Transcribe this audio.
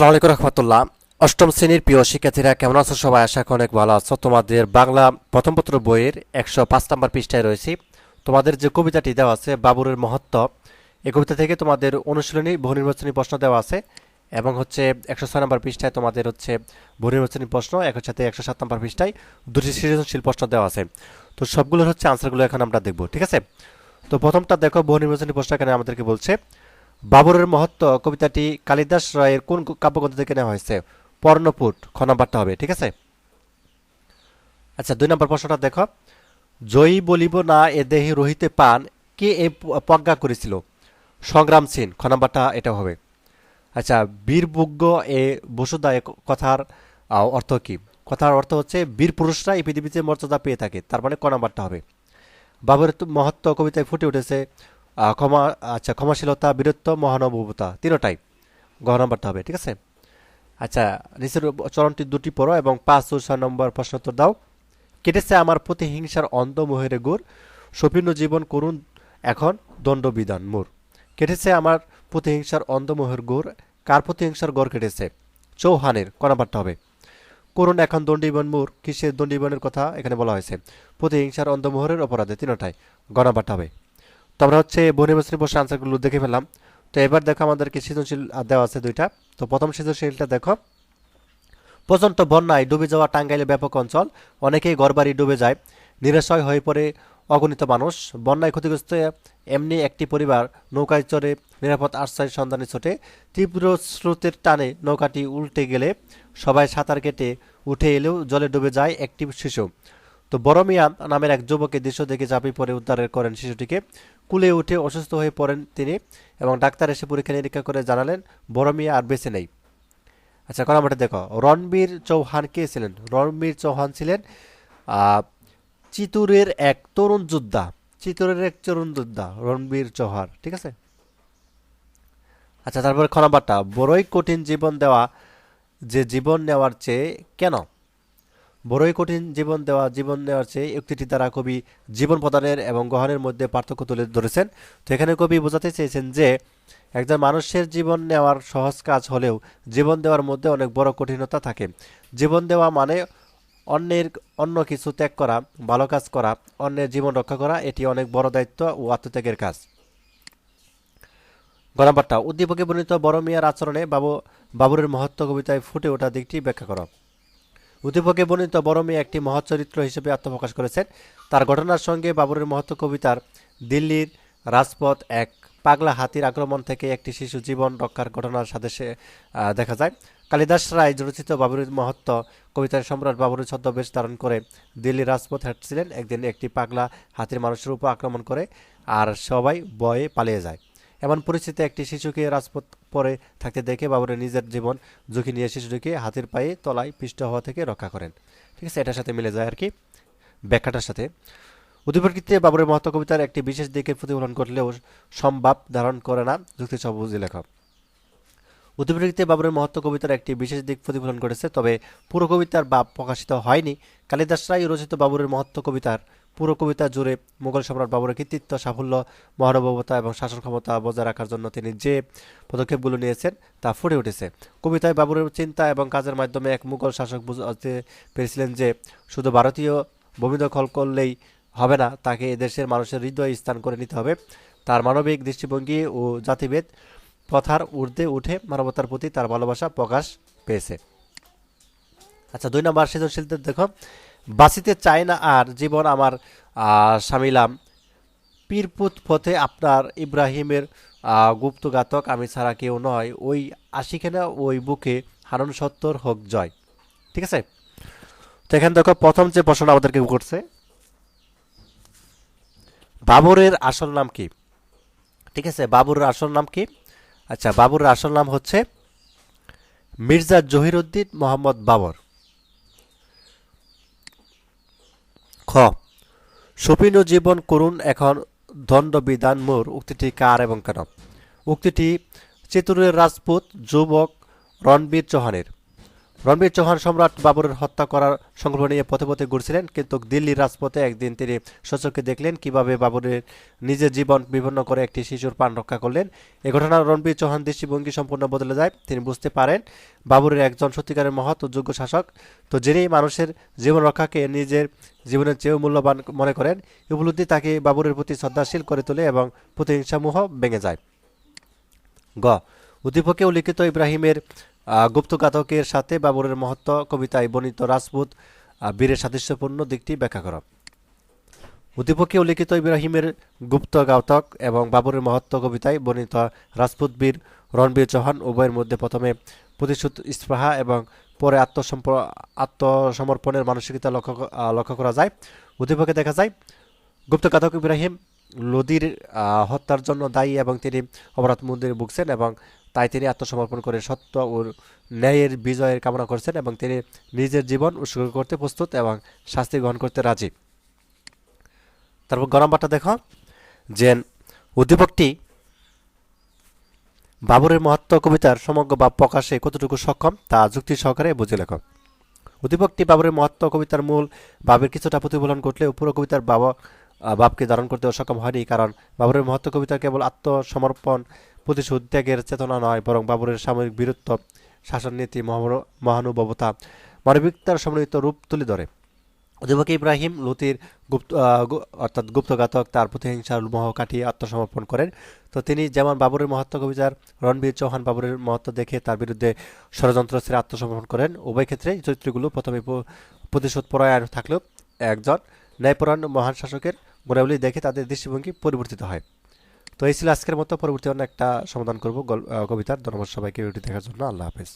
আসসালামু রহমতুল্লাহ। অষ্টম শ্রেণির প্রিয় শিক্ষার্থীরা, কেমন আছো সবাই? আশা করি অনেক ভালো আছো। তোমাদের বাংলা প্রথম পত্র বইয়ের একশো পাঁচ নম্বর পৃষ্ঠায় রয়েছি। তোমাদের যে কবিতাটি দেওয়া আছে, বাবুরের মহত্ব, এই কবিতা থেকে তোমাদের অনুশীলনী বহু নির্বাচনী প্রশ্ন দেওয়া আছে এবং হচ্ছে একশো ছয় নম্বর পৃষ্ঠায় তোমাদের হচ্ছে বহু নির্বাচনী প্রশ্ন একর সাথে একশো সাত নম্বর পৃষ্ঠায় দুটি সৃজনশীল প্রশ্ন দেওয়া আছে। তো সবগুলোর হচ্ছে আনসারগুলো এখন আমরা দেখব, ঠিক আছে? তো প্রথমটা দেখো বহু নির্বাচনী প্রশ্ন এখানে আমাদেরকে বলছে বাবরের মহত্ব কবিতাটি কালিদাস রায়ের কোন কাব্যগ্রন্থ থেকে নেওয়া হয়েছে? পর্ণপুট, খ হবে, ঠিক আছে? আচ্ছা দুই নম্বর প্রশ্নটা দেখো। জয়ী বলিব না এ দেহে রহিতে পান, কে এ প্রজ্ঞা করেছিল? সংগ্রাম সিন, খ নাম্বারটা এটা হবে। আচ্ছা বীরভুগ্য এ বসুদা এ কথার অর্থ কি? কথার অর্থ হচ্ছে, বীর পুরুষরা এই পৃথিবীতে মর্যাদা পেয়ে থাকে, তার মানে ক হবে। বাবরের মহত্ব কবিতায় ফুটে উঠেছে ক্ষমা আচ্ছা ক্ষমাশীলতা, বীরত্ব, মহানুভবতা, তিনোটাই গ নাম্বারটা হবে, ঠিক আছে? আচ্ছা নিচের চরণটি দুটি পড়ো এবং পাঁচ ও ছয় নম্বর প্রশ্ন উত্তর দাও। কেটেছে আমার প্রতিহিংসার অন্ধ মোহের গুর সপীর্ণ জীবন করুন এখন দণ্ডবিধান মোর। কেটেছে আমার প্রতিহিংসার অন্ধ মোহের গুর কার প্রতিহিংসার গড় কেটেছে? চৌহানের, ক নাম্বারটা হবে। করুন এখন দণ্ডীবন মোর, কিসের দণ্ডীবনের কথা এখানে বলা হয়েছে? প্রতিহিংসার অন্ধমোহরের অপরাধে, তিনটাই গণাবাটা হবে। তো আমরা হচ্ছে বনির্বাচনী বসে আনসারগুলো দেখে ফেলাম তো এবার দেখো আমাদেরকে সৃজনশীল দেওয়া আছে দুইটা। তো প্রথম সৃজনশীলটা দেখো। প্রচণ্ড বন্যায় ডুবে যাওয়া টাঙ্গাইলে ব্যাপক অঞ্চল। অনেকেই ঘরবাড়ি ডুবে যায়, নিরাশয় হয়ে পড়ে অগণিত মানুষ। বন্যায় ক্ষতিগ্রস্ত এমনি একটি পরিবার নৌকায় চড়ে নিরাপদ আশ্রয়ের সন্ধানে ছোটে। তীব্র স্রোতের টানে নৌকাটি উল্টে গেলে সবাই সাঁতার কেটে উঠে এলেও জলে ডুবে যায় একটি শিশু। তো বড় মিয়া নামের এক যুবকের দৃশ্য দেখে ঝাঁপিয়ে পড়ে উদ্ধার করেন শিশুটিকে। কুলে উঠে অসুস্থ হয়ে পড়েন তিনি এবং ডাক্তার এসে পরীক্ষা নিরীক্ষা করে জানালেন, বড় মিয়া আর বেঁচে নেই। আচ্ছা নাম্বারটা দেখো, রণবীর চৌহান কে ছিলেন? রণবীর চৌহান ছিলেন চিতুরের এক তরুণ যোদ্ধা, চিতুরের এক তরুণ যোদ্ধা, রণবীর চৌহান, ঠিক আছে? আচ্ছা তারপরে খ নাম্বারটা, বড়ই কঠিন জীবন দেওয়া, যে জীবন নেওয়ার চেয়ে কেন? বড়ই কঠিন জীবন দেওয়া, জীবন নেওয়ার চেয়ে উক্তিটি দ্বারা কবি জীবন প্রদানের এবং গ্রহণের মধ্যে পার্থক্য তুলে ধরেছেন। তো এখানে কবি বোঝাতে চেয়েছেন যে, একজন মানুষের জীবন নেওয়ার সহজ কাজ হলেও জীবন দেওয়ার মধ্যে অনেক বড় কঠিনতা থাকে। জীবন দেওয়া মানে অন্যের, অন্য কিছু ত্যাগ করা, ভালো কাজ করা, অন্যের জীবন রক্ষা করা, এটি অনেক বড় দায়িত্ব ও আত্মত্যাগের কাজ। গণাবার্তা উদ্দীপকে বর্ণিত বড় মিয়ার আচরণে বাবু, বাবুরের মহত্ব কবিতায় ফুটে ওঠা দিকটি ব্যাখ্যা করো। উদ্দীপকে বর্ণিত বড় মেয়ে একটি মহৎ চরিত্র হিসেবে আত্মপ্রকাশ করেছেন। তার ঘটনার সঙ্গে বাবরের মহত্ব কবিতার দিল্লির রাজপথ এক পাগলা হাতির আক্রমণ থেকে একটি শিশু জীবন রক্ষার ঘটনার সাথে দেখা যায়। কালিদাস রায় রচিত বাবুরের মহত্ব কবিতার সম্রাট বাবুরের ছদ্মবেশ ধারণ করে দিল্লির রাজপথ হাঁটছিলেন। একদিন একটি পাগলা হাতির মানুষের উপর আক্রমণ করে আর সবাই বয়ে পালিয়ে যায়। এমন পরিস্থিতিতে একটি শিশুকে রাজপথ পরে থাকতে দেখে বাবুরের নিজের জীবন ঝুঁকি নিয়ে শিশুটিকে হাতের পায়ে, তলায় পিষ্ট হওয়া থেকে রক্ষা করেন। ঠিক আছে, এটার সাথে মিলে যায় আর কি। ব্যাখ্যাটার সাথে। উদ্দীপকৃতিতে বাবুরের মহত্ব কবিতার একটি বিশেষ দিকের প্রতিফলন করলেও সম্ভাব ধারণ করে না যুক্তি সবুজ লেখক। উদ্দীপকৃতিতে বাবুরের মহত্ব কবিতার একটি বিশেষ দিক প্রতিফলন করেছে তবে পুরো কবিতার বাপ প্রকাশিত হয়নি। কালিদাস রায় রচিত বাবুরের মহত্ব কবিতার পুরো কবিতা জুড়ে মুঘল সম্রাট বাবরের কৃতিত্ব, সাফল্য, মহানুভবতা এবং শাসন ক্ষমতা বজায় রাখার জন্য তিনি যে পদক্ষেপগুলো নিয়েছেন তা ফুটে উঠেছে। কবিতায় বাবরের চিন্তা এবং কাজের মাধ্যমে এক মুঘল শাসক বুঝতে পেরেছিলেন যে শুধু ভারতীয় ভূমি দখল করলেই হবে না, তাকে এদেশের মানুষের হৃদয়ে স্থান করে নিতে হবে। তার মানবিক দৃষ্টিভঙ্গি ও জাতিভেদ পথার ঊর্ধ্বে উঠে মানবতার প্রতি তার ভালোবাসা প্রকাশ পেয়েছে। আচ্ছা দুই নম্বর সৃজনশীলদের দেখো। বাঁচিতে চাই না আর জীবন আমার আহ, স্বামীলাম। পীরপুত পথে আপনার ইব্রাহিমের গুপ্তঘাতক আমি ছাড়া কেউ নয়। ওই আশিখানা ওই বুকে হারণ সত্তর হোক জয়। ঠিক আছে? তো এখানে দেখো প্রথম যে প্রশ্ন আমাদেরকে করছে বাবরের আসল নাম কি? ঠিক আছে বাবুরের আসল নাম কি? আচ্ছা বাবুরের আসল নাম হচ্ছে মির্জা জহিরুদ্দিন মোহাম্মদ বাবর। খ সপিন জীবন করুন এখন দণ্ডবিধান মোর। উক্তিটি কার এবং কেন? উক্তিটি চিতুরের রাজপুত যুবক রণবীর চৌহানের। রণবীর চৌহান সম্রাট বাবরের হত্যা করার সংকল্প নিয়ে পথে পথে ঘুরছিলেন, কিন্তু দিল্লির রাজপথে একদিন তিনি সচককে দেখলেন, কীভাবে বাবরের নিজের জীবন বিপন্ন করে একটি শিশুর প্রাণ রক্ষা করলেন। এ ঘটনা রণবীর চৌহান দৃষ্টিভঙ্গি সম্পূর্ণ বদলে যায়। তিনি বুঝতে পারেন, বাবরের একজন সত্যিকারের মহৎ ও যোগ্য শাসক। তো যিনি মানুষের জীবন রক্ষাকে নিজের জীবনের চেয়েও মূল্যবান মনে করেন উপলব্ধি তাকে বাবরের প্রতি শ্রদ্ধাশীল করে তোলে এবং প্রতিহিংসামোহ ভেঙে যায়। গ, উদ্দীপকে উল্লিখিত ইব্রাহিমের গুপ্তঘাতকের সাথে বাবরের মহত্ব কবিতায় বর্ণিত রাজপুত বীরের সাদৃশ্যপূর্ণ দিকটি ব্যাখ্যা করা। উদ্দীপকে উল্লিখিত ইব্রাহিমের গুপ্ত গাতক এবং বাবরের মহত্ব কবিতায় বর্ণিত রাজপুত বীর রণবীর চৌহান উভয়ের মধ্যে প্রথমে প্রতিশোধ স্পৃহা এবং পরে আত্মসম্প আত্মসমর্পণের মানসিকতা লক্ষ্য লক্ষ্য করা যায়। উদ্দীপকে দেখা যায়, গুপ্ত গুপ্তঘাতক ইব্রাহিম লোদির হত্যার জন্য দায়ী এবং তিনি অপরাধ মন্দিরে ভুগছেন এবং তাই তিনি আত্মসমর্পণ করে সত্য ও ন্যায়ের বিজয়ের কামনা করছেন এবং তিনি নিজের জীবন উৎসর্গ করতে প্রস্তুত এবং শাস্তি গ্রহণ করতে রাজি। তারপর গরম বার্তা দেখো যে উদ্দীপকটি বাবরের মহাত্ম কবিতার সমগ্র বা প্রকাশে কতটুকু সক্ষম তা যুক্তি সহকারে বুঝে লেখো। উদ্দীপকটি বাবরের মহাত্ম কবিতার মূল ভাবের কিছুটা প্রতিফলন ঘটলেও পুরো কবিতার বাবা ভাবকে ধারণ করতে অসক্ষম হয়নি কারণ বাবরের মহত্ব কবিতা কেবল আত্মসমর্পণ, প্রতিশোধ, ত্যাগের চেতনা নয়, বরং বাবরের সামরিক বীরত্ব, শাসননীতি মহান- মহানুভবতা, মানবিকতার সম্মিলিত রূপ তুলে ধরে। অধিপক ইব্রাহিম লুতির গুপ্ত অর্থাৎ গুপ্তঘাতক তার প্রতিহিংসার মোহ কাটিয়ে আত্মসমর্পণ করেন। তো তিনি যেমন বাবরের মহত্ব কবিতার রণবীর চৌহান বাবরের মহত্ব দেখে তার বিরুদ্ধে ষড়যন্ত্র ছেড়ে আত্মসমর্পণ করেন, উভয় ক্ষেত্রে চরিত্রগুলো প্রথমে প্রতিশোধ পরায়ণ থাকলেও একজন ন্যায়পরায়ণ মহান শাসকের গুণাবলী দেখে তাদের দৃষ্টিভঙ্গি পরিবর্তিত হয়। তো এই ছিল আজকের মতো। পরবর্তী অন্য একটা সমাধান করব কবিতার। ধন্যবাদ সবাইকে ভিডিওটি দেখার জন্য। আল্লাহ হাফেজ।